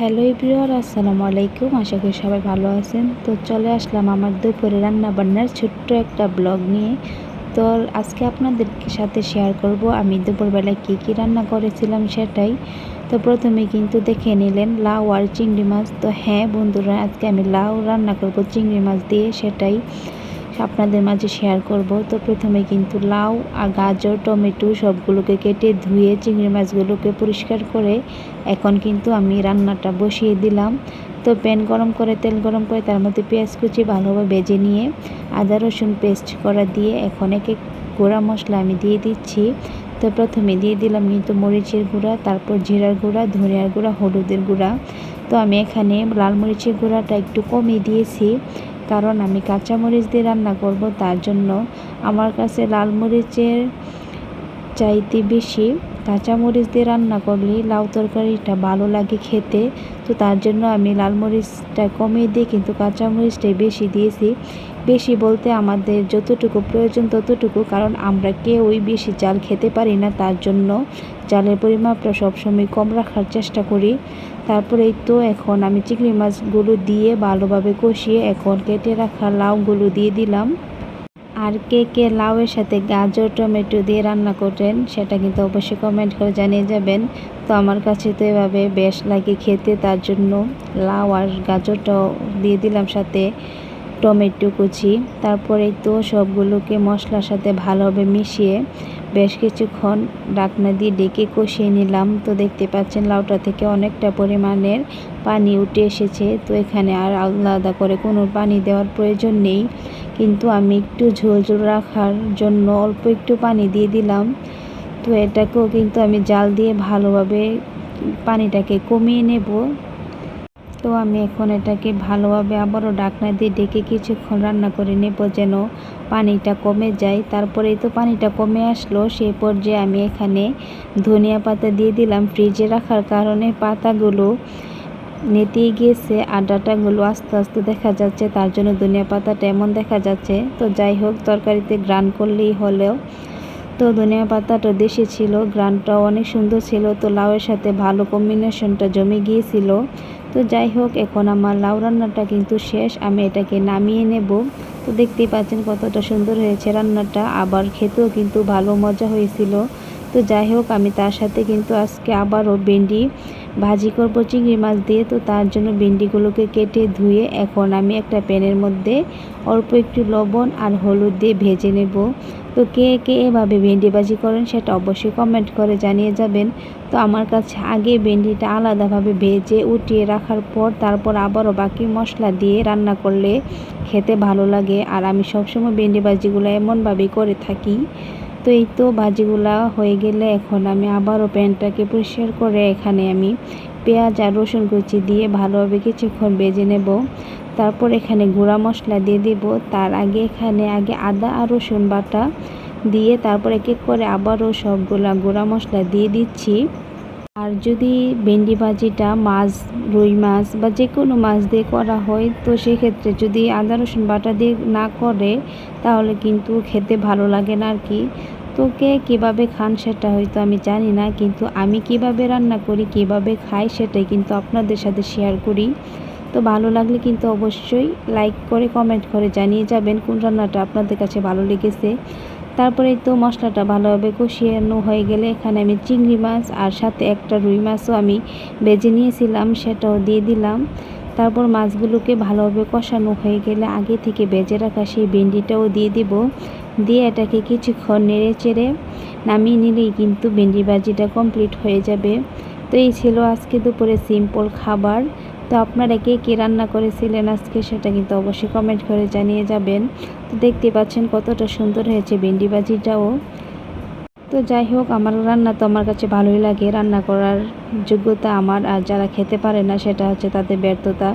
Hello everywhere আসসালামু আলাইকুম। আশা করি সবাই ভালো আছেন। তো চলে আসলাম আমার দুপুরে রান্না বান্নার ছোট্ট একটা ব্লগ নিয়ে। তো আজকে আপনাদের সাথে শেয়ার করব আমি দুপুরবেলায় কী কী রান্না করেছিলাম সেটাই। তো প্রথমে কিন্তু দেখে নিলেন লাউ আর চিংড়ি মাছ। তো হ্যাঁ বন্ধুরা, আজকে আমি লাউ রান্না করব চিংড়ি মাছ দিয়ে সেটাই। আপনাদের মাঝে শেয়ার করব। তো প্রথমে কিন্তু লাউ আর গাজর, টমেটো সবগুলোকে কেটে ধুয়ে চিংড়ি মাছগুলোকে পরিষ্কার করে এখন কিন্তু আমি রান্নাটা বসিয়ে দিলাম। তো প্যান গরম করে, তেল গরম করে, তার মধ্যে পেঁয়াজ কুচি ভালোভাবে ভেজে নিয়ে আদা রসুন পেস্ট করা দিয়ে এখন এক এক গুঁড়া মশলা আমি দিয়ে দিচ্ছি। তো প্রথমে দিয়ে দিলাম কিন্তু মরিচের গুঁড়া, তারপর জিরার গুঁড়া, ধনিয়ার গুঁড়া, হলুদের গুঁড়া। তো আমি এখানে লাল মরিচের গুঁড়াটা একটু কমিয়ে দিয়েছি, কারণ আমি কাঁচা মরিচ দিয়ে রান্না করব, তার জন্য আমার কাছে লাল মরিচের চাইতে বেশি কাঁচামরিচ দিয়ে রান্না করলে লাউ তরকারিটা ভালো লাগে খেতে। তো তার জন্য আমি লাল মরিচটা কমিয়ে দিয়ে কিন্তু কাঁচামরিচটাই বেশি দিয়েছি। বেশি বলতে আমাদের যতটুকু প্রয়োজন ততটুকু, কারণ আমরা কেউই বেশি চাল খেতে পারি না। তার জন্য জালের পরিমাপটা সবসময় কম রাখার চেষ্টা করি। তারপরেই তো এখন আমি চিংড়ি মাছগুলো দিয়ে ভালোভাবে কষিয়ে এখন কেটে রাখা লাউগুলো দিয়ে দিলাম। আর কে কে লাউয়ের সাথে গাজর, টমেটো দিয়ে রান্না করেন সেটা কিন্তু অবশ্যই কমেন্ট করে জানিয়ে যাবেন। তো আমার কাছে তো এভাবে বেশ লাগে খেতে, তার জন্য লাউ আর গাজরটাও দিয়ে দিলাম সাথে। টমেটো কুচি, তারপরে তো সবগুলোকে মশলার সাথে ভালোভাবে মিশিয়ে বেশ কিছুক্ষণ ডাকনা দিয়ে ডেকে কষিয়ে নিলাম। তো দেখতে পাচ্ছেন লাউটা থেকে অনেকটা পরিমাণের পানি উঠে এসেছে। তো এখানে আর আলাদা করে কোনো পানি দেওয়ার প্রয়োজন নেই। কিন্তু আমি একটু ঝোল ঝোল রাখার জন্য অল্প একটু পানি দিয়ে দিলাম। তো এটাকেও কিন্তু আমি জাল দিয়ে ভালোভাবে পানিটাকে কমিয়ে নেব। তো আমি এখন এটাকে ভালোভাবে আবারও ডাকনা দিয়ে ডেকে কিছুক্ষণ রান্না করে নেব যেন পানিটা কমে যায়। তারপরেই তো পানিটা কমে আসলো সেই পর্যায়ে আমি এখানে ধনিয়া পাতা দিয়ে দিলাম ফ্রিজে রাখার কারণে। পাতাগুলো নেতিয়ে গিয়েছে আর ডাটাগুলো আস্তে আস্তে দেখা যাচ্ছে, তার জন্য ধনিয়া পাতাটা এমন দেখা যাচ্ছে। তো যাই হোক, তরকারিতে গ্রান করলেই হলেও তো ধনিয়া পাতাটা দেশে ছিল গ্রানটাও অনেক সুন্দর ছিল, তো লাউয়ের সাথে ভালো কম্বিনেশনটা জমে গিয়েছিল। তো যাই হোক, এখন আমার লাউ রান্নাটা কিন্তু শেষ, আমি এটাকে নামিয়ে নেব। তো দেখতেই পাচ্ছেন কতটা সুন্দর হয়েছে রান্নাটা, আবার খেতেও কিন্তু ভালো মজা হয়েছিল। তো যাই হোক, আমি তার সাথে কিন্তু আজকে আবারও ভেন্ডি ভাজি করব চিংড়ি মাছ দিয়ে, তো তার জন্য ভেন্ডিগুলোকে কেটে ধুয়ে এখন আমি একটা প্যানের মধ্যে অল্প একটু লবণ আর হলুদ দিয়ে ভেজে নেব। তো কে কে এভাবে ভেন্ডি ভাজি করেন সেটা অবশ্যই কমেন্ট করে জানিয়ে যাবেন। তো আমার কাছে আগে ভেন্ডিটা আলাদাভাবে ভেজে উঠিয়ে রাখার পর তারপর আবারও বাকি মশলা দিয়ে রান্না করলে খেতে ভালো লাগে। আর আমি সবসময় ভেন্ডি ভাজিগুলো এমনভাবেই করে থাকি। তো এই তো ভাজিগুলা হয়ে গেলে এখন আমি আবারও প্যানটাকে পরিষ্কার করে এখানে আমি পেঁয়াজ আর রসুন কুচি দিয়ে ভালোভাবে কিছুক্ষণ বেজে নেব। তারপর এখানে গুঁড়া মশলা দিয়ে দেব। তার আগে এখানে আগে আদা আর রসুন বাটা দিয়ে তারপর এক এক করে আবারও সবগুলা গুঁড়া মশলা দিয়ে দিচ্ছি। আর যদি ভেন্ডি ভাজিটা মাছ, রুই মাছ বা যে কোনো মাছ দিয়ে করা হয়, তো সেক্ষেত্রে যদি আদা, রসুন বাটা দিয়ে না করে, তাহলে কিন্তু খেতে ভালো লাগে না আর কি। তো কে কীভাবে খান সেটা হয়তো আমি জানি না, কিন্তু আমি কীভাবে রান্না করি, কীভাবে খাই সেটাই কিন্তু আপনাদের সাথে শেয়ার করি। তো ভালো লাগলে কিন্তু অবশ্যই লাইক করে কমেন্ট করে জানিয়ে যাবেন কোন রান্নাটা আপনাদের কাছে ভালো লেগেছে। তারপরে তো মশলাটা ভালোভাবে কষিয়ানো হয়ে গেলে এখানে আমি চিংড়ি মাছ আর সাথে একটা রুই মাছও আমি বেজে নিয়েছিলাম, সেটাও দিয়ে দিলাম। তারপর মাছগুলোকে ভালোভাবে কষানো হয়ে গেলে আগে থেকে বেজে রাখা সেই ভেন্ডিটাও দিয়ে দিব। দিয়ে এটাকে কিছুক্ষণ নেড়ে চেড়ে নামিয়ে নিলেই কিন্তু ভেন্ডি ভাজিটা কমপ্লিট হয়ে যাবে। তো এই ছিল আজকে দুপুরে সিম্পল খাবার। তো আপনারা কে কী রান্না করেছিলেন আজকে সেটা কিন্তু অবশ্যই কমেন্ট করে জানিয়ে যাবেন। তো দেখতে পাচ্ছেন কতটা সুন্দর হয়েছে ভেন্ডি ভাজিটাও। তো যাই হোক, আমার রান্না তো আমার কাছে ভালোই লাগে। রান্না করার যোগ্যতা আমার, আর যারা খেতে পারে না সেটা হচ্ছে তাদের ব্যর্থতা।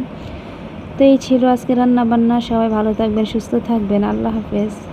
তো এই ছিল আজকে রান্না বান্না সবাই ভালো থাকবেন, সুস্থ থাকবেন। আল্লাহ হাফেজ।